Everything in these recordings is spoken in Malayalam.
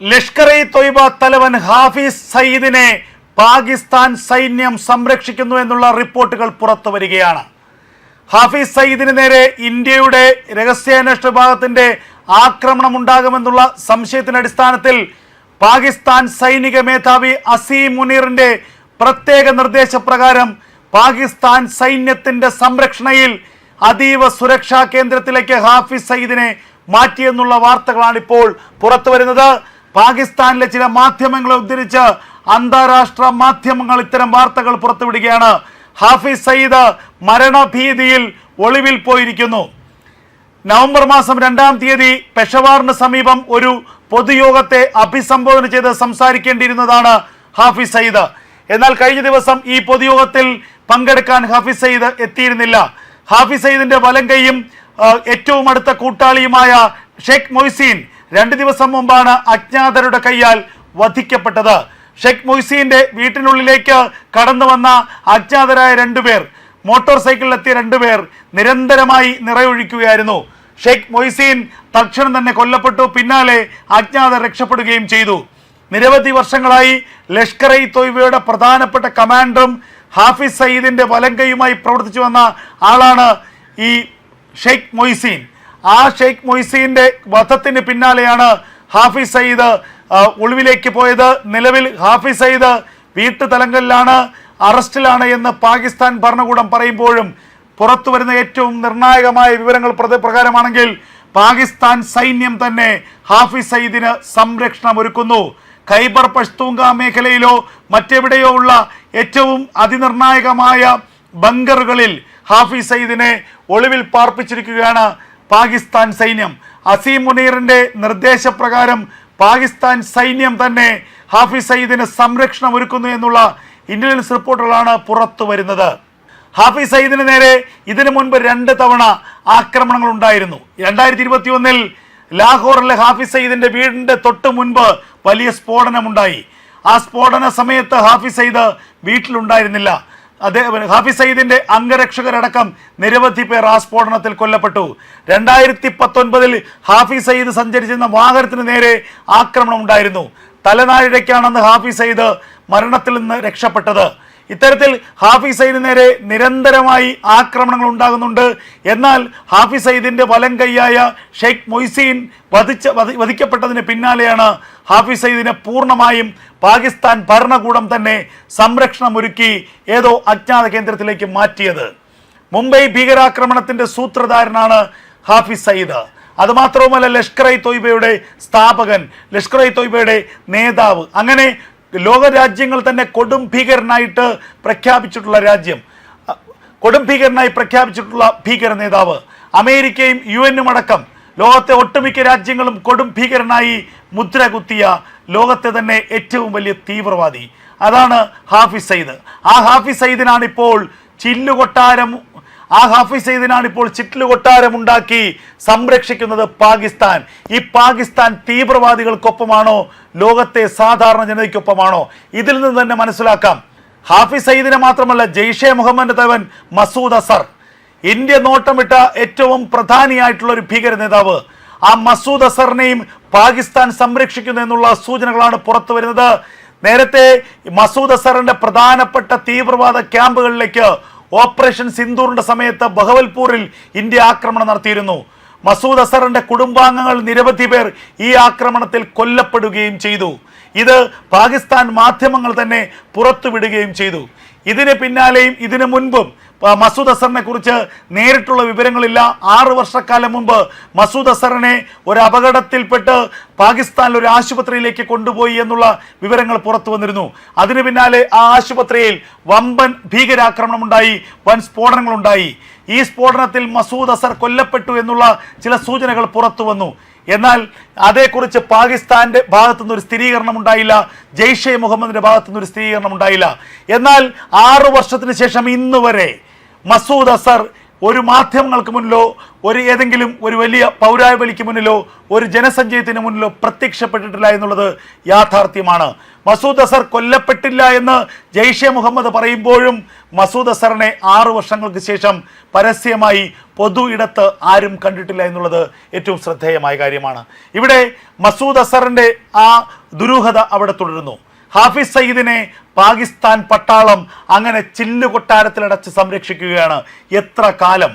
ലഷ്കർ ഇ തൊയ്ബ തലവൻ ഹാഫിസ് സയ്യിദിനെ പാകിസ്ഥാൻ സൈന്യം സംരക്ഷിക്കുന്നു എന്നുള്ള റിപ്പോർട്ടുകൾ പുറത്തു വരികയാണ്. ഹാഫിസ് സയ്യിദിന് നേരെ ഇന്ത്യയുടെ രഹസ്യാന്വേഷണ വിഭാഗത്തിന്റെ ആക്രമണം ഉണ്ടാകുമെന്നുള്ള സംശയത്തിന്റെ അടിസ്ഥാനത്തിൽ പാകിസ്ഥാൻ സൈനിക മേധാവി അസീം മുനീറിന്റെ പ്രത്യേക നിർദ്ദേശപ്രകാരം പാകിസ്ഥാൻ സൈന്യത്തിന്റെ സംരക്ഷണയിൽ അതീവ സുരക്ഷാ കേന്ദ്രത്തിലേക്ക് ഹാഫിസ് സയ്യിദിനെ മാറ്റിയെന്നുള്ള വാർത്തകളാണ് ഇപ്പോൾ പുറത്തു വരുന്നത്. പാകിസ്ഥാനിലെ ചില മാധ്യമങ്ങളെ ഉദ്ധരിച്ച് അന്താരാഷ്ട്ര മാധ്യമങ്ങൾ ഇത്തരം വാർത്തകൾ പുറത്തുവിടുകയാണ്. ഹാഫിസ് സയ്യിദ് മരണഭീതിയിൽ ഒളിവിൽ പോയിരിക്കുന്നു. നവംബർ മാസം രണ്ടാം തീയതി പെഷവാറിന് സമീപം ഒരു പൊതുയോഗത്തെ അഭിസംബോധന ചെയ്ത് സംസാരിക്കേണ്ടിയിരുന്നതാണ് ഹാഫിസ് സയ്യിദ്. എന്നാൽ കഴിഞ്ഞ ദിവസം ഈ പൊതുയോഗത്തിൽ പങ്കെടുക്കാൻ ഹാഫിസ് സയ്യിദ് എത്തിയിരുന്നില്ല. ഹാഫിസ് സയ്യിദിന്റെ വലം കൈയും ഏറ്റവും അടുത്ത കൂട്ടാളിയുമായ ഷെയ്ഖ് മൊയ്സീൻ രണ്ട് ദിവസം മുമ്പാണ് അജ്ഞാതരുടെ കൈയാൽ വധിക്കപ്പെട്ടത്. ഷെയ്ഖ് മൊയ്സീന്റെ വീട്ടിനുള്ളിലേക്ക് കടന്നു വന്ന അജ്ഞാതരായ രണ്ടുപേർ മോട്ടോർ സൈക്കിളിലെത്തിയ രണ്ടുപേർ നിരന്തരമായി നിറയൊഴിക്കുകയായിരുന്നു. ഷെയ്ഖ് മൊയ്സീൻ തക്ഷണം തന്നെ കൊല്ലപ്പെട്ടു പിന്നാലെ അജ്ഞാതർ രക്ഷപ്പെടുകയും ചെയ്തു. നിരവധി വർഷങ്ങളായി ലഷ്കർ ഇ തൊയ്വയുടെ പ്രധാനപ്പെട്ട കമാൻഡറും ഹാഫിസ് സയ്യിദിന്റെ വലങ്കയുമായി പ്രവർത്തിച്ചു വന്ന ആളാണ് ഈ ഷെയ്ഖ് മൊയ്സീൻ. ആ ഷെയ്ഖ് മൊയ്സീന്റെ വധത്തിന് പിന്നാലെയാണ് ഹാഫിസ് സയ്യിദ് ഒളിവിലേക്ക് പോയത്. നിലവിൽ ഹാഫിസ് സയ്യിദ് വീട്ടുതലങ്ങളിലാണ് അറസ്റ്റിലാണ് എന്ന് പാകിസ്ഥാൻ ഭരണകൂടം പറയുമ്പോഴും പുറത്തു വരുന്ന ഏറ്റവും നിർണായകമായ വിവരങ്ങൾ പ്രകാരമാണെങ്കിൽ പാകിസ്ഥാൻ സൈന്യം തന്നെ ഹാഫിസ് സയ്യിദിന് സംരക്ഷണം ഒരുക്കുന്നു ഖൈബർ പഷ്തൂങ്ക മേഖലയിലോ മറ്റെവിടെയോ ഉള്ള ഏറ്റവും അതിനിർണായകമായ ബങ്കറുകളിൽ ഹാഫിസ് സയ്യിദിനെ ഒളിവിൽ പാർപ്പിച്ചിരിക്കുകയാണ് പാകിസ്ഥാൻ സൈന്യം. അസീം മുനീറിന്റെ നിർദ്ദേശപ്രകാരം പാകിസ്ഥാൻ സൈന്യം തന്നെ ഹാഫിസ് സയ്യിദിന് സംരക്ഷണം ഒരുക്കുന്നു എന്നുള്ള ഇന്റലിജൻസ് റിപ്പോർട്ടുകളാണ് പുറത്തു വരുന്നത്. ഹാഫിസ് സയ്യിദിന് നേരെ ഇതിനു മുൻപ് രണ്ട് തവണ ആക്രമണങ്ങൾ ഉണ്ടായിരുന്നു. രണ്ടായിരത്തി ഇരുപത്തി ഒന്നിൽ ലാഹോറിലെ ഹാഫിസ് സയ്യിദിന്റെ വീടിന്റെ തൊട്ട് മുൻപ് വലിയ സ്ഫോടനമുണ്ടായി. ആ സ്ഫോടന സമയത്ത് ഹാഫിസ് സയ്യിദ് വീട്ടിലുണ്ടായിരുന്നില്ല. അതേ ഹാഫിസ് സയ്യിദിന്റെ അംഗരക്ഷകരടക്കം നിരവധി പേർ ആ സ്ഫോടനത്തിൽ കൊല്ലപ്പെട്ടു. രണ്ടായിരത്തി പത്തൊൻപതിൽ ഹാഫിസ് സയ്യിദ് സഞ്ചരിച്ചിരുന്ന വാഹനത്തിന് നേരെ ആക്രമണം ഉണ്ടായിരുന്നു. തലനാഴിഴയ്ക്കാണെന്ന് ഹാഫിസ് സയ്യിദ് മരണത്തിൽ നിന്ന് രക്ഷപ്പെട്ടത്. ഇത്തരത്തിൽ ഹാഫിസ് സയ്യിദിന് നേരെ നിരന്തരമായി ആക്രമണങ്ങൾ ഉണ്ടാകുന്നുണ്ട്. എന്നാൽ ഹാഫിസ് സയ്യിദിന്റെ വലം കൈയായ ഷെയ്ഖ് മൊയ്സീൻ വധിച്ച വധി- വധിക്കപ്പെട്ടതിന് പിന്നാലെയാണ് ഹാഫിസ് സയ്യിദിനെ പൂർണമായും പാകിസ്ഥാൻ ഭരണകൂടം തന്നെ സംരക്ഷണം ഒരുക്കി ഏതോ അജ്ഞാത കേന്ദ്രത്തിലേക്ക് മാറ്റിയത്. മുംബൈ ഭീകരാക്രമണത്തിന്റെ സൂത്രധാരനാണ് ഹാഫിസ് സയ്യിദ്. അതുമാത്രവുമല്ല ലഷ്കർ ഇ തൊയ്ബയുടെ സ്ഥാപകൻ ലഷ്കർ ഇ തൊയ്ബയുടെ നേതാവ്. അങ്ങനെ ലോക രാജ്യങ്ങൾ തന്നെ കൊടും ഭീകരനായിട്ട് പ്രഖ്യാപിച്ചിട്ടുള്ള രാജ്യം. കൊടും ഭീകരനായി പ്രഖ്യാപിച്ചിട്ടുള്ള ഭീകര നേതാവ്. അമേരിക്കയും യു എന്നും അടക്കം ലോകത്തെ ഒട്ടുമിക്ക രാജ്യങ്ങളും കൊടും ഭീകരനായി മുദ്ര കുത്തിയ ലോകത്തെ തന്നെ ഏറ്റവും വലിയ തീവ്രവാദി. അതാണ് ഹാഫിസ് സയ്യിദ്. ആ ഹാഫിസ് സയ്യിദിനാണിപ്പോൾ ചില്ലുകൊട്ടാരം ആ ഹാഫിസ് സയ്യിദിനാണ് ഇപ്പോൾ ചിറ്റിൽ കൊട്ടാരം ഉണ്ടാക്കി സംരക്ഷിക്കുന്നത് പാകിസ്ഥാൻ. ഈ പാകിസ്ഥാൻ തീവ്രവാദികൾക്കൊപ്പമാണോ? ലോകത്തെ സാധാരണ ജനതയ്ക്കൊപ്പമാണോ? ഇതിൽ നിന്ന് തന്നെ മനസ്സിലാക്കാം. ഹാഫിസ് സയ്യിദിനെ മാത്രമല്ല ജെയ്ഷെ മുഹമ്മദ് തവൻ മസൂദ് അസർ. ഇന്ത്യ നോട്ടമിട്ട ഏറ്റവും പ്രധാനിയായിട്ടുള്ള ഒരു ഭീകര നേതാവ്. ആ മസൂദ് അസറിനെയും പാകിസ്ഥാൻ സംരക്ഷിക്കുന്നു എന്നുള്ള സൂചനകളാണ് പുറത്തു വരുന്നത്. നേരത്തെ മസൂദ് അസറിന്റെ പ്രധാനപ്പെട്ട തീവ്രവാദ ക്യാമ്പുകളിലേക്ക് ഓപ്പറേഷൻ സിന്ദൂറിന്റെ സമയത്ത് ബഹവൽപൂരിൽ ഇന്ത്യ ആക്രമണം നടത്തിയിരുന്നു. മസൂദ് അസറിന്റെ കുടുംബാംഗങ്ങൾ നിരവധി പേർ ഈ ആക്രമണത്തിൽ കൊല്ലപ്പെടുകയും ചെയ്തു. ഇത് പാകിസ്ഥാൻ മാധ്യമങ്ങൾ തന്നെ പുറത്തുവിടുകയും ചെയ്തു. ഇതിന് പിന്നാലെയും ഇതിനു മുൻപും മസൂദ് അസറിനെ കുറിച്ച് നേരിട്ടുള്ള വിവരങ്ങളില്ല. ആറ് വർഷക്കാലം മുമ്പ് മസൂദ് അസറിനെ ഒരു അപകടത്തിൽപ്പെട്ട് പാകിസ്ഥാനിൽ ഒരു ആശുപത്രിയിലേക്ക് കൊണ്ടുപോയി എന്നുള്ള വിവരങ്ങൾ പുറത്തു വന്നിരുന്നു. അതിനു പിന്നാലെ ആ ആശുപത്രിയിൽ വമ്പൻ ഭീകരാക്രമണം ഉണ്ടായി വൻ സ്ഫോടനങ്ങളുണ്ടായി. ഈ സ്ഫോടനത്തിൽ മസൂദ് അസർ കൊല്ലപ്പെട്ടു എന്നുള്ള ചില സൂചനകൾ പുറത്തു വന്നു. എന്നാൽ അതേക്കുറിച്ച് പാകിസ്ഥാന്റെ ഭാഗത്തുനിന്ന് ഒരു സ്ഥിരീകരണം ഉണ്ടായില്ല. ജെയ്ഷെ മുഹമ്മദിന്റെ ഭാഗത്തുനിന്ന് ഒരു സ്ഥിരീകരണം ഉണ്ടായില്ല. എന്നാൽ ആറു വർഷത്തിന് ശേഷം ഇന്ന് വരെ മസൂദ് അസർ ഒരു മാധ്യമങ്ങൾക്ക് മുന്നിലോ ഒരു ഏതെങ്കിലും ഒരു വലിയ പൗരാവലിക്ക് മുന്നിലോ ഒരു ജനസഞ്ചയത്തിന് മുന്നിലോ പ്രത്യക്ഷപ്പെട്ടിട്ടില്ല എന്നുള്ളത് യാഥാർത്ഥ്യമാണ്. മസൂദ് അസർ കൊല്ലപ്പെട്ടില്ല എന്ന് ജെയ്ഷെ മുഹമ്മദ് പറയുമ്പോഴും മസൂദ് അസറിനെ ആറു വർഷങ്ങൾക്ക് ശേഷം പരസ്യമായി പൊതു ഇടത്ത് ആരും കണ്ടിട്ടില്ല എന്നുള്ളത് ഏറ്റവും ശ്രദ്ധേയമായ കാര്യമാണ്. ഇവിടെ മസൂദ് അസറിന്റെ ആ ദുരൂഹത അവിടെ തുടരുന്നു. ഹാഫിസ് സയ്യിദിനെ പാകിസ്ഥാൻ പട്ടാളം അങ്ങനെ ചില്ലു കൊട്ടാരത്തിലടച്ച് സംരക്ഷിക്കുകയാണ്. എത്ര കാലം?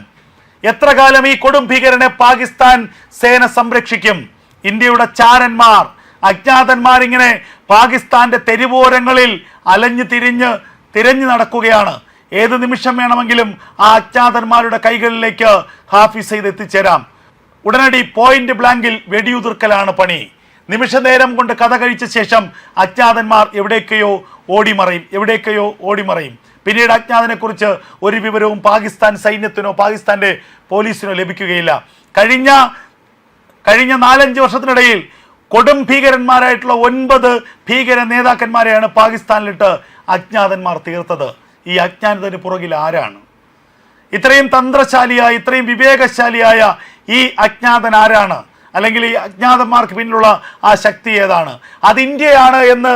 എത്ര കാലം ഈ കൊടും ഭീകരനെ പാകിസ്ഥാൻ സേന സംരക്ഷിക്കും? ഇന്ത്യയുടെ ചാരന്മാർ അജ്ഞാതന്മാർ ഇങ്ങനെ പാകിസ്ഥാന്റെ തെരുവോരങ്ങളിൽ അലഞ്ഞു തിരിഞ്ഞ് തിരഞ്ഞു നടക്കുകയാണ്. ഏത് നിമിഷം വേണമെങ്കിലും ആ അജ്ഞാതന്മാരുടെ കൈകളിലേക്ക് ഹാഫിസ് സയ്യിദ് എത്തിച്ചേരാം. ഉടനടി പോയിന്റ് ബ്ലാങ്കിൽ വെടിയുതിർക്കലാണ് പണി. നിമിഷ നേരം കൊണ്ട് കഥ കഴിച്ച ശേഷം അജ്ഞാതന്മാർ എവിടേക്കയോ ഓടിമറയും എവിടേക്കയോ ഓടിമറയും. പിന്നീട് അജ്ഞാതനെക്കുറിച്ച് ഒരു വിവരവും പാകിസ്ഥാൻ സൈന്യത്തിനോ പാകിസ്ഥാന്റെ പോലീസിനോ ലഭിക്കുകയില്ല. കഴിഞ്ഞ കഴിഞ്ഞ നാലഞ്ച് വർഷത്തിനിടയിൽ കൊടും ഭീകരന്മാരായിട്ടുള്ള ഒൻപത് ഭീകര നേതാക്കന്മാരെയാണ് പാകിസ്ഥാനിലിട്ട് അജ്ഞാതന്മാർ തീർത്തത്. ഈ അജ്ഞാനത്തിന് പുറകിൽ ആരാണ്? ഇത്രയും തന്ത്രശാലിയായ ഇത്രയും വിവേകശാലിയായ ഈ അജ്ഞാതൻ ആരാണ്? അല്ലെങ്കിൽ ഈ അജ്ഞാതന്മാർക്ക് പിന്നിലുള്ള ആ ശക്തി ഏതാണ്? അത് ഇന്ത്യയാണ് എന്ന്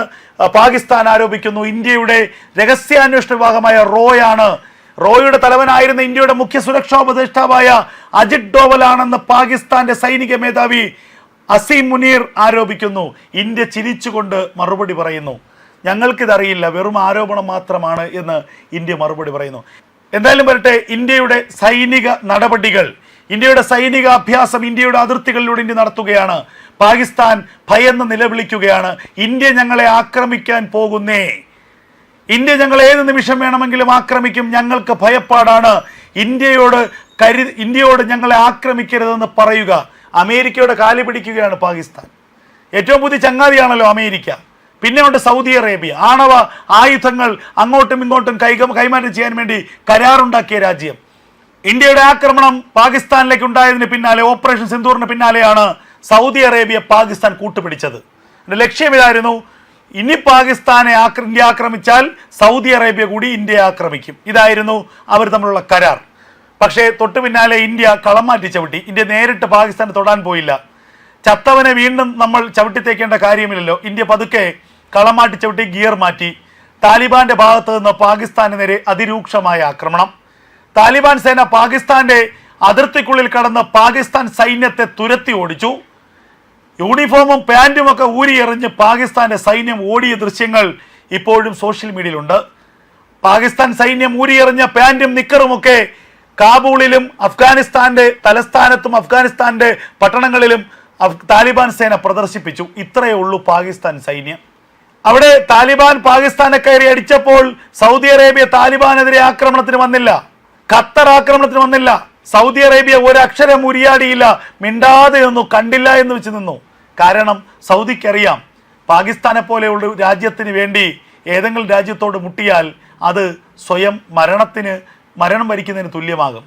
പാകിസ്ഥാൻ ആരോപിക്കുന്നു. ഇന്ത്യയുടെ രഹസ്യാന്വേഷണ വിഭാഗമായ റോയാണ്. റോയുടെ തലവനായിരുന്ന ഇന്ത്യയുടെ മുഖ്യ സുരക്ഷാ ഉപദേഷ്ടാവായ അജിത് ഡോവലാണെന്ന് പാകിസ്ഥാന്റെ സൈനിക മേധാവി അസീം മുനീർ ആരോപിക്കുന്നു. ഇന്ത്യ ചിരിച്ചുകൊണ്ട് മറുപടി പറയുന്നു. ഞങ്ങൾക്കിതറിയില്ല വെറും ആരോപണം മാത്രമാണ് എന്ന് ഇന്ത്യ മറുപടി പറയുന്നു. എന്തായാലും വരട്ടെ ഇന്ത്യയുടെ സൈനിക നടപടികൾ ഇന്ത്യയുടെ സൈനിക അഭ്യാസം ഇന്ത്യയുടെ അതിർത്തികളിലൂടെ ഇന്ത്യ നടത്തുകയാണ്. പാകിസ്ഥാൻ ഭയന്ന് നിലവിളിക്കുകയാണ്. ഇന്ത്യ ഞങ്ങളെ ആക്രമിക്കാൻ പോകുന്നേ. ഇന്ത്യ ഞങ്ങൾ ഏത് നിമിഷം വേണമെങ്കിലും ആക്രമിക്കും. ഞങ്ങൾക്ക് ഭയപ്പാടാണ്. ഇന്ത്യയോട് കരു ഇന്ത്യയോട് ഞങ്ങളെ ആക്രമിക്കരുതെന്ന് പറയുക. അമേരിക്കയുടെ കാലി പിടിക്കുകയാണ് പാകിസ്ഥാൻ. ഏറ്റവും പുതിയ ചങ്ങാതിയാണല്ലോ അമേരിക്ക. പിന്നെ ഉണ്ട് സൗദി അറേബ്യ. ആണവ ആയുധങ്ങൾ അങ്ങോട്ടും ഇങ്ങോട്ടും കൈ കൈമാറ്റം ചെയ്യാൻ വേണ്ടി കരാറുണ്ടാക്കിയ രാജ്യം. ഇന്ത്യയുടെ ആക്രമണം പാകിസ്ഥാനിലേക്ക് ഉണ്ടായതിന് പിന്നാലെ ഓപ്പറേഷൻ സിന്ദൂറിന് പിന്നാലെയാണ് സൗദി അറേബ്യ പാകിസ്ഥാൻ കൂട്ടുപിടിച്ചത്. ലക്ഷ്യം ഇതായിരുന്നു ഇനി പാകിസ്ഥാനെ ഇന്ത്യ ആക്രമിച്ചാൽ സൗദി അറേബ്യ കൂടി ഇന്ത്യയെ ആക്രമിക്കും. ഇതായിരുന്നു അവർ തമ്മിലുള്ള കരാർ. പക്ഷേ തൊട്ടു പിന്നാലെ ഇന്ത്യ കളം മാറ്റി ചവിട്ടി. ഇന്ത്യ നേരിട്ട് പാകിസ്ഥാനെ തൊടാൻ പോയില്ല. ചത്തവനെ വീണ്ടും നമ്മൾ ചവിട്ടിത്തേക്കേണ്ട കാര്യമില്ലല്ലോ. ഇന്ത്യ പതുക്കെ കളം മാറ്റി ചവിട്ടി ഗിയർ മാറ്റി. താലിബാന്റെ ഭാഗത്ത് നിന്ന് പാകിസ്ഥാന് നേരെ അതിരൂക്ഷമായ ആക്രമണം. താലിബാൻ സേന പാകിസ്ഥാന്റെ അതിർത്തിക്കുള്ളിൽ കടന്ന് പാകിസ്ഥാൻ സൈന്യത്തെ തുരത്തി ഓടിച്ചു. യൂണിഫോമും പാന്റും ഒക്കെ ഊരിയെറിഞ്ഞ് പാകിസ്ഥാന്റെ സൈന്യം ഓടിയ ദൃശ്യങ്ങൾ ഇപ്പോഴും സോഷ്യൽ മീഡിയയിലുണ്ട്. പാകിസ്ഥാൻ സൈന്യം ഊരിയെറിഞ്ഞ പാന്റും നിക്കറുമൊക്കെ കാബൂളിലും അഫ്ഗാനിസ്ഥാന്റെ തലസ്ഥാനത്തും അഫ്ഗാനിസ്ഥാന്റെ പട്ടണങ്ങളിലും താലിബാൻ സേന പ്രദർശിപ്പിച്ചു. ഇത്രയേ ഉള്ളൂ പാകിസ്ഥാൻ സൈന്യം. അവിടെ താലിബാൻ പാകിസ്ഥാനെ കയറി അടിച്ചപ്പോൾ സൗദി അറേബ്യ താലിബാനെതിരെ ആക്രമണത്തിന് വന്നില്ല. ഖത്തർ ആക്രമണത്തിന് വന്നില്ല. സൗദി അറേബ്യ ഒരക്ഷരം ഉരിയാടിയില്ല. മിണ്ടാതെ നിന്നു കണ്ടില്ല എന്ന് വെച്ച് നിന്നു. കാരണം സൗദിക്കറിയാം. പാകിസ്ഥാനെ പോലെയുള്ള രാജ്യത്തിന് വേണ്ടി ഏതെങ്കിലും രാജ്യത്തോട് മുട്ടിയാൽ അത് സ്വയം മരണത്തിന് മരണം വരിക്കുന്നതിന് തുല്യമാകും.